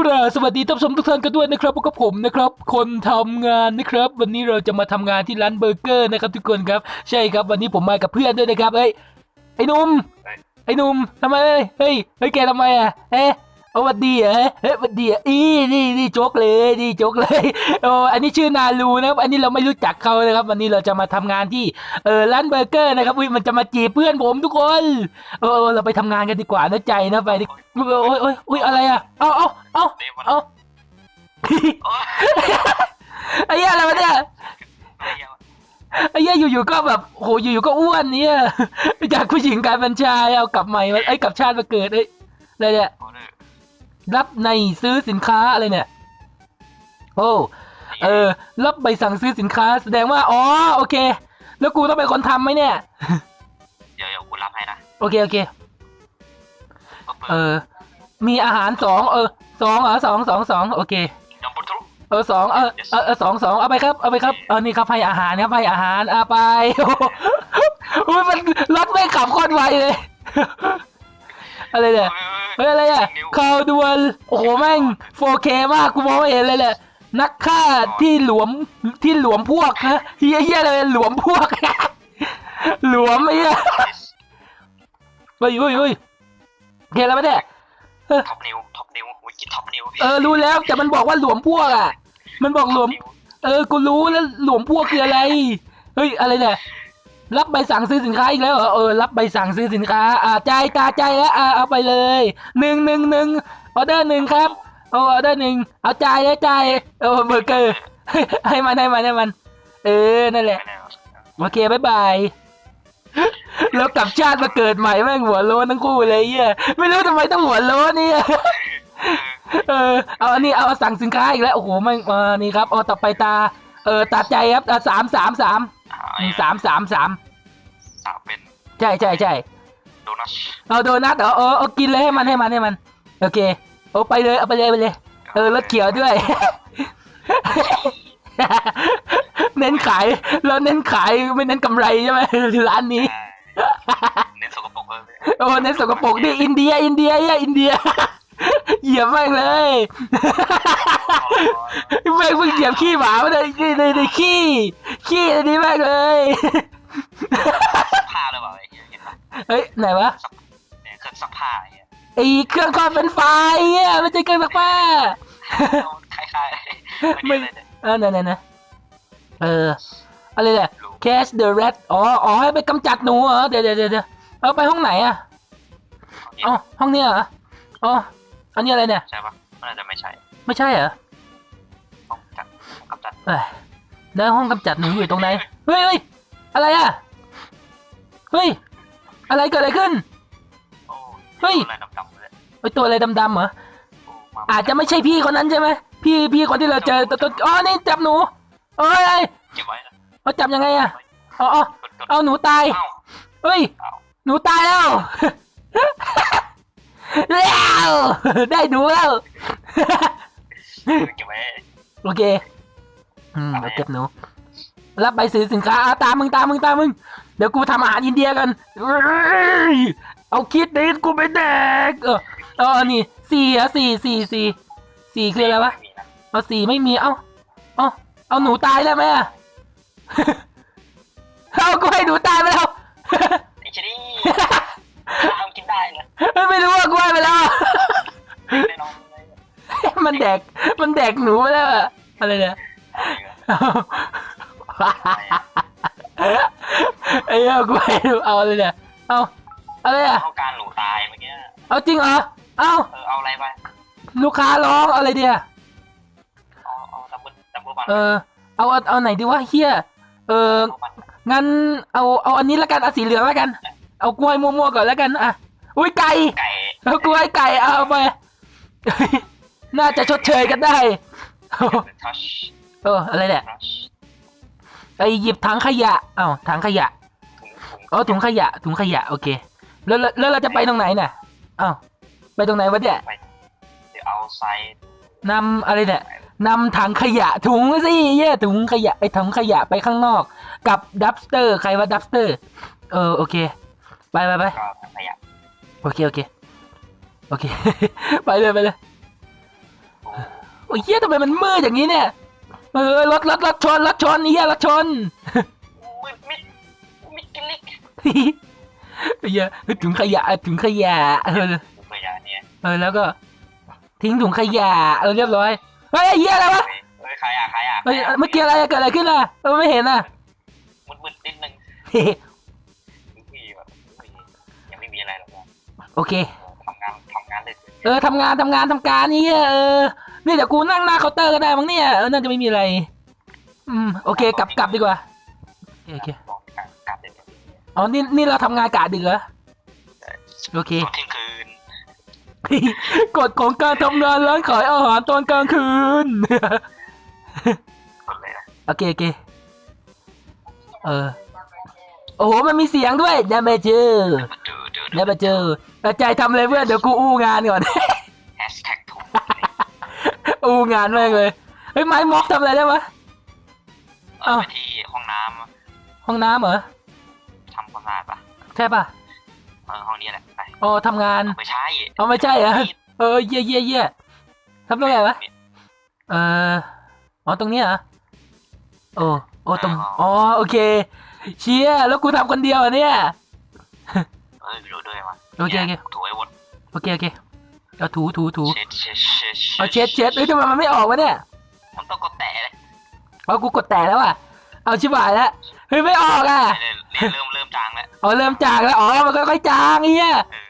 กราบสวัสดีท่านผู้ชมทุกท่านกันด้วยนะครับพวกบผมนะครับ คนทำงานนะครับ วันนี้เราจะมาทำงานที่ร้านเบอร์เกอร์นะครับทุกคนครับ ใช่ครับวันนี้ผมมากับเพื่อนด้วยนะครับเอ้ยไอ้นุ่มไอ้นุ่มทำไมเอ้ยเฮ้ยเฮ้ยแกทำไมอะเอ๊ะ เอาหวัดดีเหรอเฮ้ยหวัดดีอะอีนี่นี่โจ๊กเลยนี่โจ๊กเลยโอ้อันนี้ชื่อนาลูนะครับ อันนี้เราไม่รู้จักเขานะครับ วันนี้เราจะมาทำงานที่เออร้านเบอร์เกอร์นะครับอุ้ยมันจะมาจีบเพื่อนผมทุกคนเออเออเราไปทำงานกันดีกว่านะใจนะไปดิโอ้ยโอ้ยโอ้ยอุ้ยอะไรอะเอาเอาเอานี่มันเอาโอ๊ยไอ้เหี้ยอะไรวะเนี่ยอะไรอย่างวะไอ้เหี้ยอยู่ๆก็แบบโหอยู่ๆก็อ้วนเนี่ยจากผู้หญิงกลายเป็นชายเอากลับใหม่มาไอ้ยกลับชาติมาเกิดเอ้ยอะไรเนี่ยออเดอ ร์รับในซื้อสินค้าอะไรเนี่ย โอ้เออ รับใบสั่งซื้อสินค้า แสดงว่าอ๋อโอเค แล้วกูต้องเป็นคนทำไหมเนี่ย เดี๋ยวเดี๋ยวกูรับให้นะโอเคโอเคก็เปิดเออ มีอาหารสองเออสองเหรอสองสองสองโอเคดัมเบิลทรูเออสองเออเออเออสองสองเอาไปครับเอาไปครับเออนี่ครับให้อาหารครับให้อาหารเอาไปโอ้โหมันรถไม่ขับโคตรไวเลยอะไรเนี่ยเฮ้ยอะไรอะข่าวด่วนโอ้โหแม่ง 4K มากกูมองไม่เห็นเลยแหละนักฆ่าที่หลวมที่หลวมพวกนะเฮียเฮียอะไรหลวมพวกหลวมไอ้เหี้ยเฮ้ยเฮ้ยเฮ้ยเห็นแล้วไหมเนี่ยท็อปนิวท็อปนิววิกิท็อปนิวเออรู้แล้วแต่มันบอกว่าหลวมพวกอะ มันบอกหลวม เออกูรู้แล้วหลวมพวกคืออะไร เฮ้ยอะไรเนี่ย รับใบสั่งซื้อสินค้าอีกแล้วเหรอเออรับใบสั่งซื้อสินค้า อ่าจ่ายตาใจายแล้วอ่าเอาไปเลยหนึ่งหนึ่งหนึ่งออเดอร์หนึ่งครับเอาออเดอร์หนึ่งเอาจ่ายแล้จ่ายเออเบอร์เกอร์ ให้มันให้มันให้มัน เออนั่นแหละโอเคบายบายแล้วกลับชาติมาเกิดใหม่แม่งหัวโล้นทั้งคู่เลยเหี้ยไม่รู้ทำไมต้องหัวโล้นเนี่ยเออเอาอันนี้เอาสั่งสินค้าอีกแล้วโอ้โหแม่งมานี่ครับเอาต่อไปตา เออตาใจครับสามสามสาม สามสามสามสามเป็นใช่ใช่ใช่โดนัทเอาโดนัทเหรอเออเอากินเลยให้มันให้มันให้มัน โอเคเอาไปเลยเอาไปเลยไปเลย เออรถเขียวด้วย เน้นขายเราเน้นขายไม่เน้นกำไรใช่ไหมร้านนี้เน้นสกปรกเลยโอ้เน้นสกปรกดิอินเดีย อินเดียเหี้ยอินเดีย เหยียบแม่งเลยแม่งเพิ่งเหยียบขี้หมาไม่ได้ในในในขี้ ขี้อันนี้แม่งเลยซักผ้าหรือเปล่าไอ้เหี้ยเห็นปะเฮ้ยไหนวะเนี่ยเครื่องซักผ้าไอ้เหี้ยไอเครื่องทอดเป็นไฟเนี่ยไม่ใช่เครื่องซักผ้าเอาคล้ายๆไม่ไม่ได้เลยเออไหนไหนไหนเอออะไรเนี่ย catch the rat อ๋ออ๋อให้ไปกำจัดหนูเหรอเดี๋ยวเดี๋ยวเดี๋ยวเดี๋ยวเอาไปห้องไหนอะอ๋อห้องเนี้ยเหรออ๋อ อันนี้อะไรเนี่ย ใช่ปะมันอาจจะไม่ใช่ ไม่ใช่เหรอต้องจัดต้องกำจัดเอ้ยแล้วห้องกำจัดหนูอยู่ตรงไหน เฮ้ยเฮ้ยอะไรอะ เฮ้ย อะไรเกิดอะไรขึ้น โอ้เฮ้ย อะไรดำๆเลยไอตัวอะไรดำๆเหรอ โอ้มาอาจจะไม่ใช่พี่คนนั้นใช่ไหม พี่พี่คนที่เราเจอตัวตัวอ๋อ นี่จับหนูเอ้ยเก็บไว้นะเอาจับยังไงอะอ๋ออ๋อกดกดเอาหนูตาย เอ้าเฮ้ย เอ้า หนูตายแล้ว แล้วได้หนูแล้ว เก็บไว้โอเค อืมเอาเก็บหนูรับใบซื้อสินค้าอะตามมึงตามมึงตามมึง เดี๋ยวกูทำอาหารอินเดียกันเอ้ยเอาคิดดิกูไปแดก เออเออนี่สี่เหรอะสี่สี่สี่สี่คืออะไรวะม่มีนเอาสี่ไม่มีเอ้าเอาเอาหนูตายแล้วไหมอะ เอากูให้หนูตายไปแล้ว ได้เหรอไม่รู้ว่ากูให้ไปแล้วไม่ลองเลยมันแดก มันแดกหนูไปแล้วอะอะไรเนี่ยไอ้เหี้ยกูให้ดูเอาเลยเนี่ย เอาอะไรอะเขาการหนูตายเมื่อกี้ เอาจริงเหรอ เอาเออเอาอะไรไป ลูกค้าร้องเอาอะไรเดียเอาเอาดับเบิลดับเบิลบันเออเอาเอาเอาไหนดีวะเฮียเออเอาบันงั้นเอาเอาอันนี้ละกันเอาสีเหลืองละกัน เอากล้วยมั่วๆก่อนละกันอะ อุ้ยไก่ไก่เอากล้วยไก่เอาไป น่าจะชดเชยกันได้ทัชเอออะไรเนี่ยทัชไอหยิบถังขยะเอ้าถังขยะถุงถุงอ๋อถุงขยะถุงขยะโอเค แล้วแล้วแล้วเราจะไปตรงไหนน่ะเอ้าไปตรงไหนวะเนี่ยเดี๋ยวเอาไซส์นำอะไรเนี่ยนำถังขยะถุงสิเย่ถุงขยะไอถุงขยะไปข้างนอก กับดับสเตอร์ ใครว่าดับสเตอร์ เออโอเค ไปไปไปก็ขยะ โอเค โอเค โอเค ไปเลยไปเลยโอ้ยเฮียทำไมมันมืดอย่างนี้เนี่ย เออรถรถรถชนรถชนเฮียรถชนมืดมิดมิดกิลิกเฮียถุงขยะถุงขยะเออดูพยาเนี่ยเออแล้วก็ ทิ้งถุงขยะเออเรียบร้อยเฮ้ยไอ้เฮียอะไรวะเฮ้ยใครอะใครอะเฮ้ยเมื่อกี้อะไรเกิดอะไรขึ้นล่ะเออไม่เห็นอะมืดมืดนิดนึง โอเคทำงานทำงานเลยเออทำงานทำงานทำการนี่เออนี่เดี๋ยวกูนั่งหน้าเคาน์เตอร์ก็ได้มั้งเนี่ยเออน่าจะไม่มีอะไร อืมโอเคกลับกลับดีกว่าโอเคโอเคมองการการเดินอ๋อนี่นี่เราทำงานกะดึกเหรอโอเคตอนเที่ยงคืนกฎของการทำงานร้านขายอาหารตอนกลางคืนคนเลยนะโอเคโอเคเออโอ้โหมันมีเสียงด้วยเดมเจอร์มาเจอ เจอเดมเจอร์ใจทำเลยเพื่อนเดี๋ยวกูอู้งานก่อน แฮชแท็กถูกอู้งานแม่งเลยเฮ้ยไม้ม็อกทำอะไรได้วะ เออ ไปที่ห้องน้ำห้องน้ำเหรอทำความสะอาดปะใช่ป่ะเออห้องนี้แหละไปอ๋อทำงานไม่ใช่เอาไม่ใช่เหรอ เออเยี่ยเยี่ยเยี่ยทำตรงไหนวะ เอออ๋อตรงนี้เหรอโอ้โอ้ตรงอ๋อโอเค เชียแล้วกูทำคนเดียวเหรอเนี่ย โอเคโอเคถูไอ้วดโอเคโอเคเอาถูถูถูเช็ดเช็ดเช็ดเอาเช็ดเช็ดเอ้ยทำไมมันไม่ออกวะเนี่ยมันต้องกดแตะเลยเอากูกดแตะแล้วอะเอาชิบหายแล้วเฮ้ยไม่ออกอะเนี่ยเนี่ยเริ่มเริ่มจางแล้วอ๋อเริ่มจางแล้วอ๋อมันค่อยๆจางไอ้เงี้ยเออ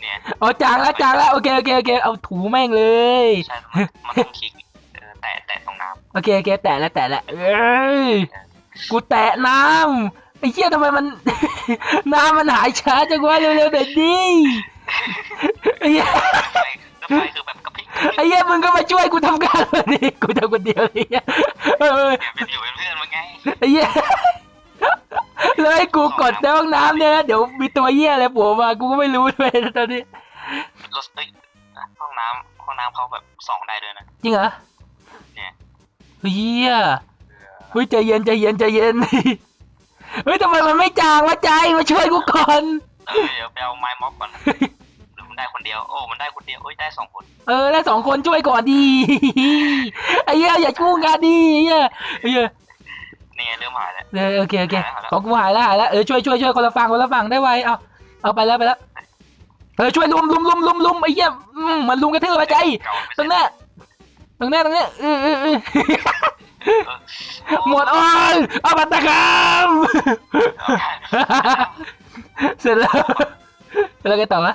เนี่ยอ๋อจางแล้วจางแล้วโอเคโอเคโอเคเอาถูแม่งเลยใช่มันมันต้องคลิกเออแตะแตะตรงน้โอเคโอเคแตะแล้วแตะแล้วเอ้ยกูแตะน้ำ ไอ้เหี้ยทำไมมัน น้ำมันหายช้าจังวะเร็วๆเด็ดดิไอ้เหี้ยำไฟแล้วไฟคือแบบกระพริบกระพริบไอ้เหี้ยมึงก็มาช่วยกูทำงานเลยดิกูทำคนเดียวเลยเหี้ยเออเนี่ยเป็นอยู่เป็นเพื่อนมันไงไอ้เหี้ยแล้วให้กูกดในห้องน้ำเนี่ยนะเดี๋ยวมีตัวเหี้ยอะไรโผล่มากูก็ไม่รู้ด้วยตอนนี้รถเอ้ยห้องน้ำห้องน้ำเขาแบบส่องได้ด้วยนะจริงเหรอเนี่ยเฮียเฮ้ยใจเย็นใจเย็นใจเย็น เฮ้ยทำไมมันไม่จางวะใจมาช่วยกูก่อนเออเดี๋ยวไปเอาไม้ม็อบก่อนหรือมันได้คนเดียวโอ้มันได้คนเดียวโอ้ยได้สองคนเออได้สองคนช่วยก่อนดีไอ้เหี้ยอย่าชู้งานดีไอ้เหี้ยไอ้เหี้ยนี่ไงเริ่มหายแล้วเออโอเคโอเคของกูหายแล้วหายแล้วเออช่วยช่วยช่วยคนละฝั่งคนละฝั่งได้ไวเอาเอาไปแล้วไปแล้วเออช่วยลุมลุมลุมลุมลุมไอ้เหี้ยอืมมันลุมกระทืบมาใจเก่าตรงเนี้ยตรงเนี้ยตรงเนี้ยเออเออเออเออ หมดออยเอาบัตรกรรมเสร็จแล้วเสร็จแล้วไงต่อวะ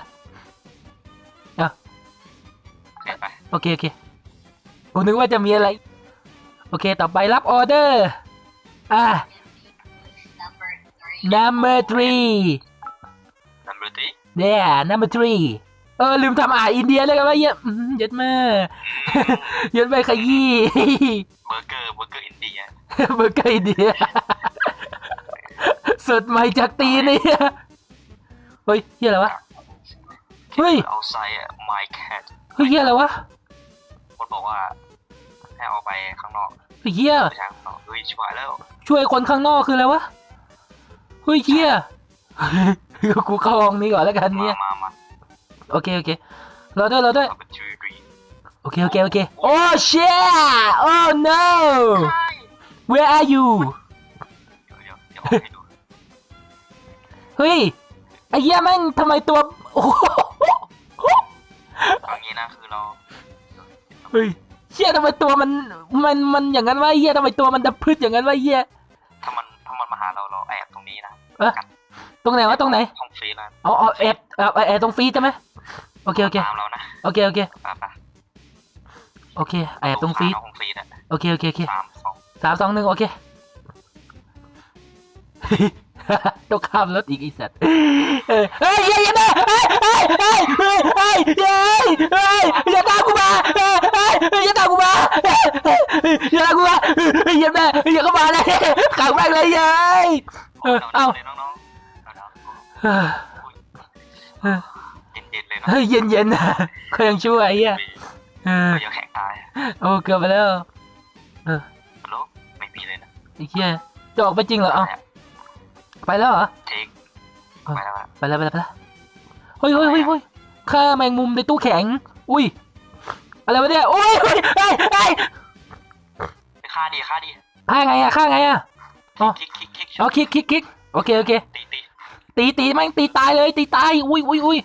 เสร็จไปโอเค โอเคกูนึกว่าจะมีอะไร โอเค ต่อไปรับออเดอร์ อะ number three number three yeah number three เออลืมทำอาหารอินเดียเลยกันว่าเหี้ยอืมเยัดแม่เยัดไปขยี้ เบอร์เกอร์เบอร์เกอร์อินเดียเบอร์เกอร์อินเดียสดใหม่จากตีนเนี่ยเฮ้ยเฮียอะไรวะ เฮ้ย เอาไซอะ my cat เฮ้ยเฮียอะไรวะคนบอกว่าให้เอาไปข้างนอกเฮ้ยเฮียไปทางข้างนอกเฮ้ยชิบหายแล้วช่วยคนข้างนอกคืออะไรวะเฮ้ยเฮียกูเข้าห้องนี้ก่อนแล้วกันมาเนี่ย มามา โอเคโอเครอด้วยรอด้วยเอาเป็นชูรีโอเคโอเคโอเคโอ้ shit oh no where are you เดี๋ยวเดี๋ยวเดี๋ยวเอาให้ดูเฮ้ยไอ้เหี้ยแม่งทำไมตัวโอ้โหเอางี้นะคือเราเฮ้ยเหี้ยทำไมตัวมันมันมันอย่างนั้นวะไอ้เหี้ยทำไมตัวมันดำพืชอย่างนั้นวะไอ้เหี้ยถ้ามันถ้ามันมาหาเราเราแอบตรงนี้นะเอ๊ะ ตรงไหนวะตรงไหนห้องฟรีนะอ๋ออ๋อแอบแอบแอบตรงฟรีใช่ไหมโอเคโอเคตามเรานะโอเคโอเคไปไปโอเคแอบตรงฟรีเอาห้องฟรีนะโอเคโอเคโอเคสามสองสามสองหนึ่งโอเคต้องข้ามรถอีกไอีสัตว์เออเฮ้ยอย่าอย่ามาเฮ้ยเฮ้ยเฮ้ยเฮ้ยเฮ้ยเฮ้ยเฮ้ยอย่าตามกูมาเฮ้ยเฮ้ยอย่าตามกูมาเฮ้ยอย่าตามกูมาเฮ้ยอย่าแม่อย่าเข้ามาเลยขังแม่งเลยเย้ยเออเอาเลยน้องๆเอา เฮ้ยเฮ้ยๆเย็นๆเลยนะเฮ้ยเย็นเย็นๆนะเขายังช่วยไอ้เหี้ยเออเดี๋ยวแข็งตายโอ้เกือบไปแล้วฮัลโหลไม่มีเลยนะไอ้เหี้ยจะออกไปจริงเหรอเอ้าไปแล้วเหรอเทคเออไปแล้วอะไปแล้วไปแล้วไปแล้วเฮ้ยเฮ้ยเฮ้ยเฮ้ยฆ่าแมงมุมในตู้แข็ง อุ้ย อะไรวะเนี่ยโอ้ยเฮ้ยเฮ้ยเฮ้ยไปฆ่าดีฆ่าดีฆ่าไงอะฆ่าไงอะอ๋อคลิกคลิกคลิกเอาคลิกคลิกคลิกโอเคโอเคตี ตีตีตีแม่งตีตายเลยตีตายอุ้ยอุ้ยอุ้ย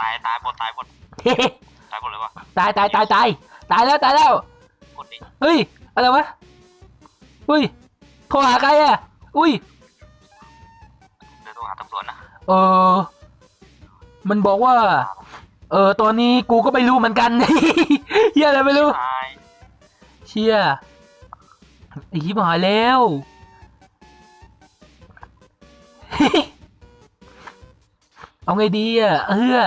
ตายตายหมดตายหมดเฮ้ตายหมดเลยวะตายตายตายตายตายแล้วตายแล้วกดดิเฮ้ยอะไรวะอุ้ยโทรหาใครอะอุ้ยเดี๋ยวต้องหาตำรวจนะเออมันบอกว่า เออตอนนี้กูก็ไม่รู้เหมือนกันเฮียอะไรไม่รู้ตายเชี่ยไอ้ชิบหายแล้ว เอาไงดีอะเออ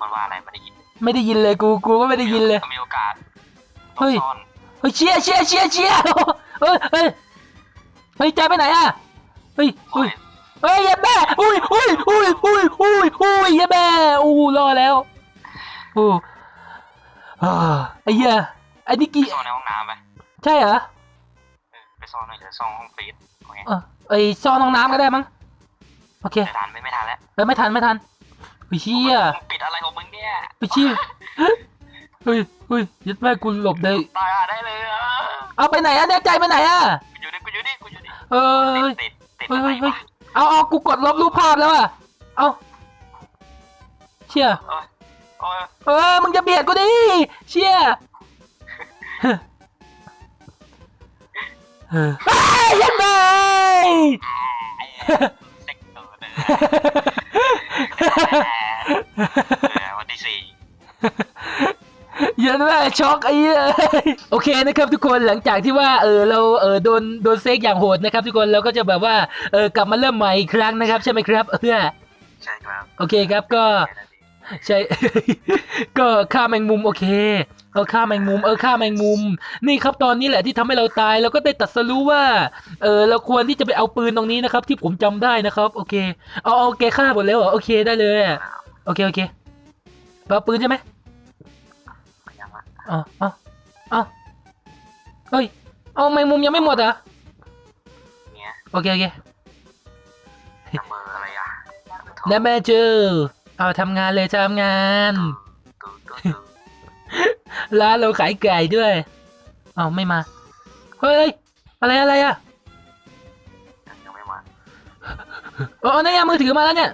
มันว่าอะไรไม่ได้ยินไม่ได้ยินเลยกูกูก็ไม่ได้ยินเลย มีโอกาสเฮ้ย ซ่อนเฮ้ยเชี่ยเชี่ยเชี่ยเชี่ยเฮ้ยเฮ้ยเฮ้ยใจไปไหนอะเฮ้ยโอ้เฮ้ยยเฮ้ยอย่าแม่อุ้ยอุ้ยอุ้ยอุ้ยอุ้ยอุ้ยอย่าแม่อู้รอดแล้วโอ้อ่าไอ้เหี้ยไอ้นี่ไปกี่ซ่อนในห้องน้ำไปใช่เหรอเออไปซ่อนหน่อยเดี๋ยวซ่อนห้องฟรีดโอเค เออ ไอ้ซ่อนห้องน้ำก็ได้มั้งโอเคไม่ทันไม่ไม่ทันแล้วเออไม่ทันไม่ทันไปเชี่ยมึงปิดอะไรของมึงเนี่ยไปเชี่ยเฮ้ยเฮ้ยยัดแม่กูหลบได้ตายอะได้เลยอะเอาไปไหนอะเนี่ยใจไปไหนอะกูอยู่นี่กูอยู่นี่กูอยู่นี่เออติดติดติดเฮ้ยอะไรเฮ้ยเฮ้ยวะเอาเอากูกดลบรูปภาพแล้วอะเอาเชี่ยโอ้ยโอ้ยเออมึงจะเบียดกูดิเชี่ยเออเฮ้ยยังไง เซ็กเตอร์เลยเอวันที่สี่ยันแม่ช็อกไอ้เหี้ยโอเคนะครับทุกคนหลังจากที่ว่าเออเราเออโดนโดนเซกอย่างโหดนะครับ ทุกคนเราก็จะแบบว่าเออกลับมาเริ่มใหม่อีกครั้งนะครับ ใช่ไหมครับเออใช่ครับโอเคครับก็ ใช่ ก็ฆ่าแมงมุมโอเคเออฆ่าแมงมุมเออฆ่าแมงมุม นี่ครับตอนนี้แหละที่ทำให้เราตายเราก็ได้ตัดสรู้ว่าเออเราควรที่จะไปเอาปืนตรงนี้นะครับ ที่ผมจำได้นะครับ โอเคเอาเอาแกฆ่าหมดแล้วเหรอโอเคได้เลยอะโอเคโอเคเอาปืนใช่ไหมยังอะเอาเอาเอาเฮ้ยเอาแมงมุมยังไม่หมดเหรอเนี่ยโอเคโอเคนัมเบอร์อะไรอะแล้วแม่เจอ เอาทำงานเลยทำงาน ร้านเราขายไก่ด้วย เอาไม่มา เฮ้ย อะไรอะไรอะยังไม่มาเออนี่นไงมือถือมาแล้วเนี่ย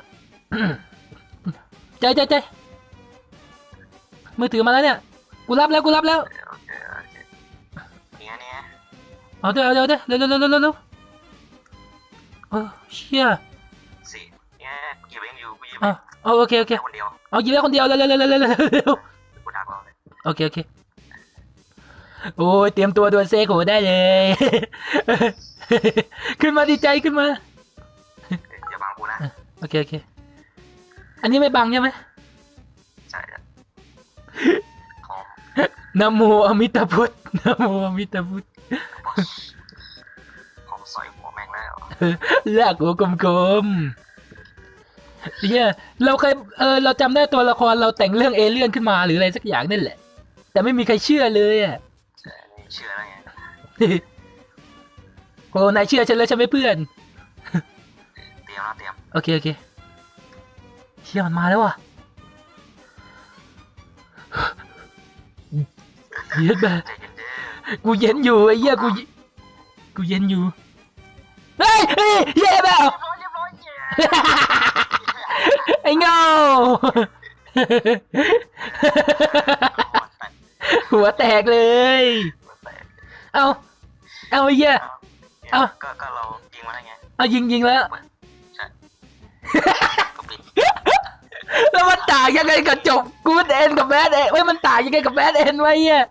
ใจใจใจมือถือมาแล้วเนี่ย กูรับแล้วกูรับแล้วเอาเดี๋ยวเอาเดี๋ยวเดี๋ยวเร็วเร็วเร็วเร็วเร็วเออเชี่ยสี่เนี่ยหยิบเองอยู่กูยิบ เอาเอาโอเคโอเคแค่คนเดียวเอาหยิบได้คนเดียวเร็วเร็วเร็วเร็วเร็วเร็วเร็วกูดักเราเลยโอเคโอเคโอ้ยเตรียมตัวดวลเซโหได้เลย ขึ้นมาดีใจขึ้นมาอย่าบังกูนะโอเคโอเคอันนี้ไม่บังใช่ไหมใช่แล้วพร้อมนะโมอมิตาพุทธนะโมอมิตาพุทธพร้อมสอยหัวแม่งแล้วลากหัวกลมๆ เฮียเราเคยเออเราจำได้ตัวละครเราแต่งเรื่องเอเลี่ยนขึ้นมาหรืออะไรสักอย่างนั่นแหละ แต่ไม่มีใครเชื่อเลยอะเชื่อแล้วไงโอ้นายเชื่อฉันแล้วใช่ไหมเพื่อนเตรียมแล้วเตรียมโอเคโอเคเชี่ยมันมาแล้วว่ะเย็นแบบใจเย็นเด้อกูเย็นอยู่ไอ้เหี้ยกูเยกูเย็นอยู่เฮ้ยเฮ้ยเย็นแบบเรียบร้ อยเรียบร้อยเย้ไอ้เงาหัวแตกเลย เอาเอาไอ้เหี้ยเอ้าก็ก็เรายิงมาได้ไงเอายิงยิงแล้วใช่ก็ปิดแล้วมันต่างยังไงกับจบกูดเอ็นกับแบดเอ็นเว้ยมันต่างยังไงกับแบดเอ็นไว้เหี้ย